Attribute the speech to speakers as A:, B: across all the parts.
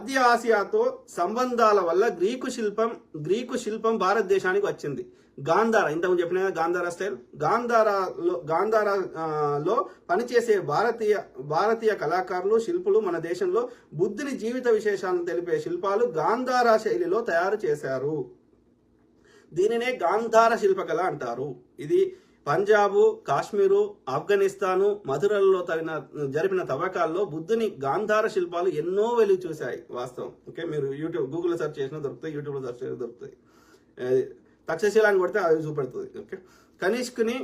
A: మధ్య ఆసియాతో సంబంధాల వల్ల గ్రీకు శిల్పం గ్రీకు శిల్పం భారతదేశానికి వచ్చింది. గాంధార ఇంతకు చెప్పిన గాంధార స్టైల్? గాంధారాలో గాంధారాలో పనిచేసే భారతీయ భారతీయ కళాకారులు శిల్పులు మన దేశంలో బుద్ధుని జీవిత విశేషాలను తెలిపే శిల్పాలు గాంధార శైలిలో తయారు చేశారు. దీనినే గాంధార శిల్పకళ అంటారు. ఇది పంజాబు కాశ్మీరు ఆఫ్ఘనిస్తాను మధురలలో తగిన జరిపిన తవ్వకాల్లో బుద్ధుని గాంధార శిల్పాలు ఎన్నో వెలుగు చూశాయి వాస్తవం. ఓకే మీరు యూట్యూబ్ గూగుల్లో సెర్చ్ చేసినా దొరుకుతాయి యూట్యూబ్లో సెర్చ్ చేసినా దొరుకుతాయి. ఏ, కొడితే అది చూపెడుతుంది ఓకే. కనిష్కుని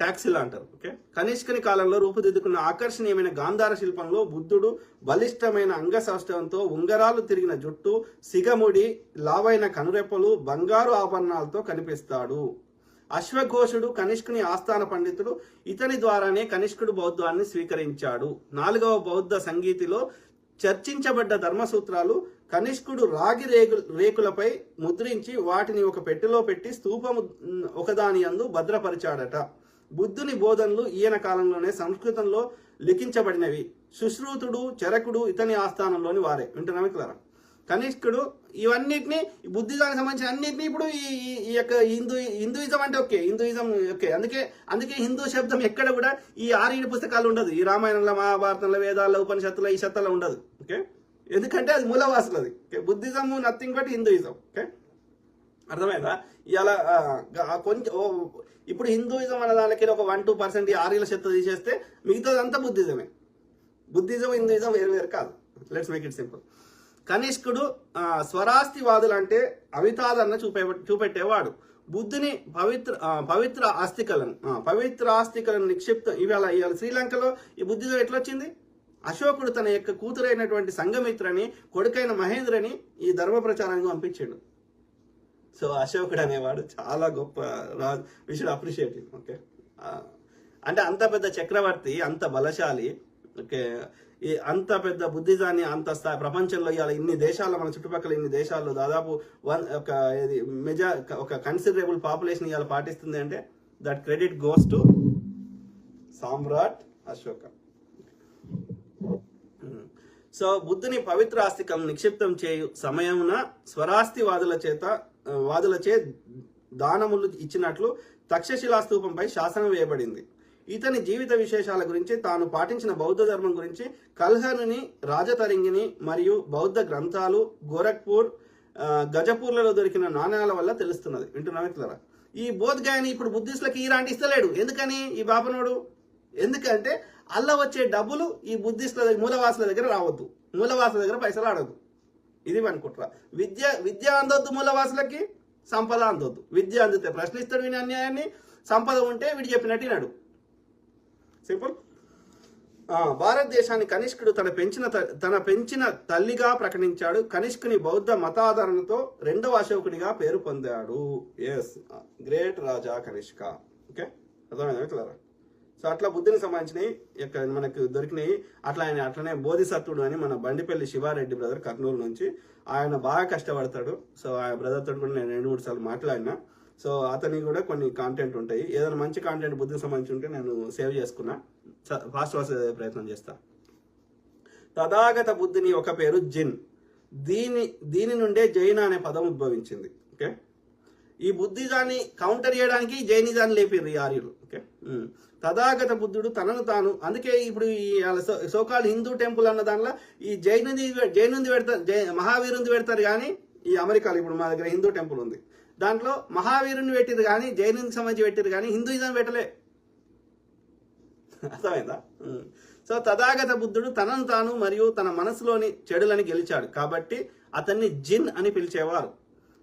A: టాక్సిలా అంటారు ఓకే. కనిష్కుని కాలంలో రూపుదిద్దుకున్న ఆకర్షణీయమైన గాంధార శిల్పంలో బుద్ధుడు బలిష్టమైన అంగసౌష్ఠవంతో ఉంగరాలు తిరిగిన జుట్టు సిగముడి లావైన కనురెప్పలు బంగారు ఆభరణాలతో కనిపిస్తాడు. అశ్వఘోషుడు కనిష్కుని ఆస్థాన పండితుడు ఇతని ద్వారానే కనిష్కుడు బౌద్ధాన్ని స్వీకరించాడు. నాలుగవ బౌద్ధ సంగీతిలో చర్చించబడ్డ ధర్మసూత్రాలు కనిష్కుడు రాగి రేగు రేకులపై ముద్రించి వాటిని ఒక పెట్టెలో పెట్టి స్తూపము ఒకదాని యందు భద్రపరిచాడట. బుద్ధుని బోధనలు ఈయన కాలంలోనే సంస్కృతంలో లిఖించబడినవి. సుశ్రూతుడు చరకుడు ఇతని ఆస్థానంలోని వారే. వింటున్నామే కనిష్కుడు ఇవన్నిటిని బుద్ధిజానికి సంబంధించిన అన్నిటిని ఇప్పుడు ఈ ఈ- యొక్క హిందూ హిందూయిజం అంటే ఓకే హిందూయిజం ఓకే. అందుకే అందుకే హిందూ శబ్దం ఎక్కడ కూడా ఈ ఆరేడు పుస్తకాలు ఉండదు. ఈ రామాయణంలో మహాభారతంలో వేదాల్లో ఉపనిషత్తులో ఈ శత్తులో ఉండదు. ఓకే? ఎందుకంటే అది మూలవాసులది okay? Buddhism nothing but Hinduism. Okay? అర్థమైందా? ఇలా కొంచెం ఇప్పుడు హిందూయిజం అనే దానికి ఒక వన్ టూ పర్సెంట్ ఈ ఆర్యల శక్తి తీసేస్తే మిగతాదంతా బుద్ధిజమే. బుద్ధిజం హిందూయిజం వేరు వేరు కాదు. Let's make it simple. కనిష్కుడు స్వరాస్తివాదులు అంటే అవితాదన్న చూపే చూపెట్టేవాడు. బుద్ధుని పవిత్ర పవిత్ర ఆస్తికలను పవిత్ర ఆస్తికలను నిక్షిప్తం ఇవాళ ఇవాళ శ్రీలంకలో ఈ బుద్ధిజం ఎట్లొచ్చింది? అశోకుడు తన యొక్క కూతురైనటువంటి సంఘమిత్రని కొడుకైన మహేంద్రని ఈ ధర్మ ప్రచారానికి పంపించాడు. సో అశోకుడు అనేవాడు చాలా గొప్ప రాజు వి షుడ్ అప్రిషియేట్ ఓకే? అంటే అంత పెద్ద చక్రవర్తి అంత బలశాలి ఓకే? ఈ అంత పెద్ద బుద్ధిజాన్ని అంత స్థాయి ప్రపంచంలో ఇవాళ ఇన్ని దేశాల్లో మన చుట్టుపక్కల ఇన్ని దేశాల్లో దాదాపు వన్ ఒక ఇది మెజా ఒక కన్సిడరబుల్ పాపులేషన్ ఇవాళ పాటిస్తుంది అంటే that credit goes to Samrat Ashoka. Hmm. So బుద్ధుని పవిత్ర ఆస్తికలను నిక్షిప్తం చేయు సమయమున స్వరాస్తివాదుల చేత వాదులచే దానములు ఇచ్చినట్లు తక్షశిలా స్తూపంపై శాసనం వేయబడింది. ఇతని జీవిత విశేషాల గురించి తాను పాటించిన బౌద్ధ ధర్మం గురించి కల్హనుని రాజతరింగిని మరియు బౌద్ధ గ్రంథాలు గోరఖ్పూర్ గజపూర్లలో దొరికిన నాణ్యాల వల్ల తెలుస్తున్నది. వింటున్నా మిత్రులరా? ఈ బోధ్గాయని ఇప్పుడు బుద్ధిస్టులకు ఈరాంటి ఇస్తలేడు. ఎందుకని ఈ బాపనోడు? ఎందుకంటే అల్ల వచ్చే డబ్బులు ఈ బుద్ధిస్టుల దగ్గర మూలవాసుల దగ్గర రావద్దు. మూలవాసుల దగ్గర పైసలు ఆడదు ఇది అనుకుంటారా విద్య విద్య అందొద్దు మూలవాసులకి సంపద అందొద్దు. విద్య అందితే ప్రశ్నిస్తాడు విని అన్యాయాన్ని సంపద ఉంటే వీడు చెప్పినట్టు వినాడు. సింపుల్. భారతదేశాన్ని కనిష్కుడు తన పెంచిన త- తన పెంచిన తల్లిగా ప్రకటించాడు. కనిష్కుని బౌద్ధ మతాదరణతో రెండవ అశోకునిగా పేరు పొందాడు. As great Raja Kanishka. Okay అర్థమైందా? మిత్రులారా సో అట్లా బుద్ధిని సంబంధించినవి ఇక్కడ మనకు దొరికినాయి అట్లా ఆయన అట్లనే బోధిసత్వుడు అని మన బండిపల్లి శివారెడ్డి బ్రదర్ కర్నూలు నుంచి. ఆయన బాగా కష్టపడతాడు. సో ఆ బ్రదర్ తోటి కూడా నేను రెండు మూడు సార్లు మాట్లాడినా. సో అతని కూడా కొన్ని కాంటెంట్ ఉంటాయి. ఏదైనా మంచి కాంటెంట్ బుద్ధికి సంబంధించి ఉంటే నేను సేవ్ చేసుకున్నా. ఫాస్ట్ ఫాస్ట్ ప్రయత్నం చేస్తా. తథాగత బుద్ధిని ఒక పేరు జిన్. దీని దీని నుండే జైన అనే పదం ఉద్భవించింది. ఓకే? ఈ బుద్ధిజాన్ని కౌంటర్ చేయడానికి జైనిజాన్ని లేపారు ఈ ఆర్యులు. ఓకే? తథాగత బుద్ధుడు తనను తాను. అందుకే ఇప్పుడు ఈ సోకాల్ హిందూ టెంపుల్ అన్న దానిలో ఈ జైనుది జైనుంది పెడతారు జై మహావీరుంది పెడతారు కానీ ఈ అమెరికాలో ఇప్పుడు మా దగ్గర హిందూ టెంపుల్ ఉంది. దాంట్లో మహావీరుని పెట్టిరు కానీ జైనునికి సంబంధించి పెట్టిరు కానీ హిందూయిజం పెట్టలే. అర్థమైందా? సో తథాగత బుద్ధుడు తనను తాను మరియు తన మనసులోని చెడులని గెలిచాడు. కాబట్టి అతన్ని జిన్ అని పిలిచేవారు.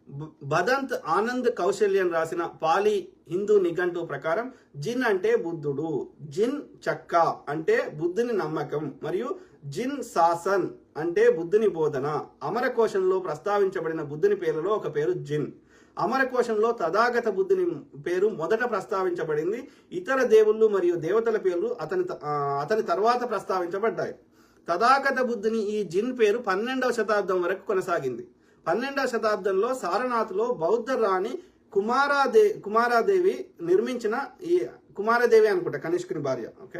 A: భదంత్ బదంత్ ఆనంద్ కౌశల్యం రాసిన పాలి హిందూ నిఘంటు ప్రకారం జిన్ అంటే బుద్ధుడు. జిన్ చక్క అంటే బుద్ధుని నమ్మకం మరియు జిన్ సాసన్ అంటే బుద్ధుని బోధన. అమరకోశంలో ప్రస్తావించబడిన బుద్ధుని పేర్లలో ఒక పేరు జిన్. అమరకోశంలో తథాగత బుద్ధుని పేరు మొదట ప్రస్తావించబడింది. ఇతర దేవుళ్ళు మరియు దేవతల పేర్లు అతని త- అతని తర్వాత ప్రస్తావించబడ్డాయి. తథాగత బుద్ధుని ఈ జిన్ పేరు పన్నెండవ శతాబ్దం వరకు కొనసాగింది. పన్నెండవ శతాబ్దంలో సారనాథ్లో బౌద్ధ రాణి కుమారాదే కుమారాదేవి నిర్మించిన ఈ కుమారదేవి అనుకుంటా కనిష్కుని భార్య. Okay?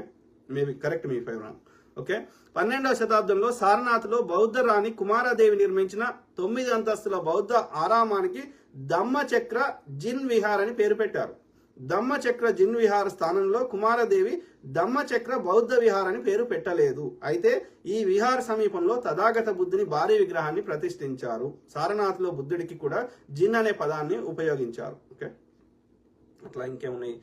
A: Maybe correct me five okay? పన్నెండవ శతాబ్దంలో సారనాథ్లో బౌద్ధ రాణి కుమారదేవి నిర్మించిన తొమ్మిది అంతస్తుల బౌద్ధ ఆరామానికి దమ్మచక్ర జిన్ విహార్ అని పేరు పెట్టారు. దమ్మచక్ర జిన్ విహార్ స్థానంలో కుమారదేవి దమ్మచక్ర బౌద్ధ విహార్ అని పేరు పెట్టలేదు. అయితే ఈ విహార్ సమీపంలో తథాగత బుద్ధుని భారీ విగ్రహాన్ని ప్రతిష్ఠించారు. సారనాథ్లో బుద్ధుడికి కూడా జిన్ అనే పదాన్ని ఉపయోగించారు. ఓకే? అట్లా ఇంకేమున్నాయి?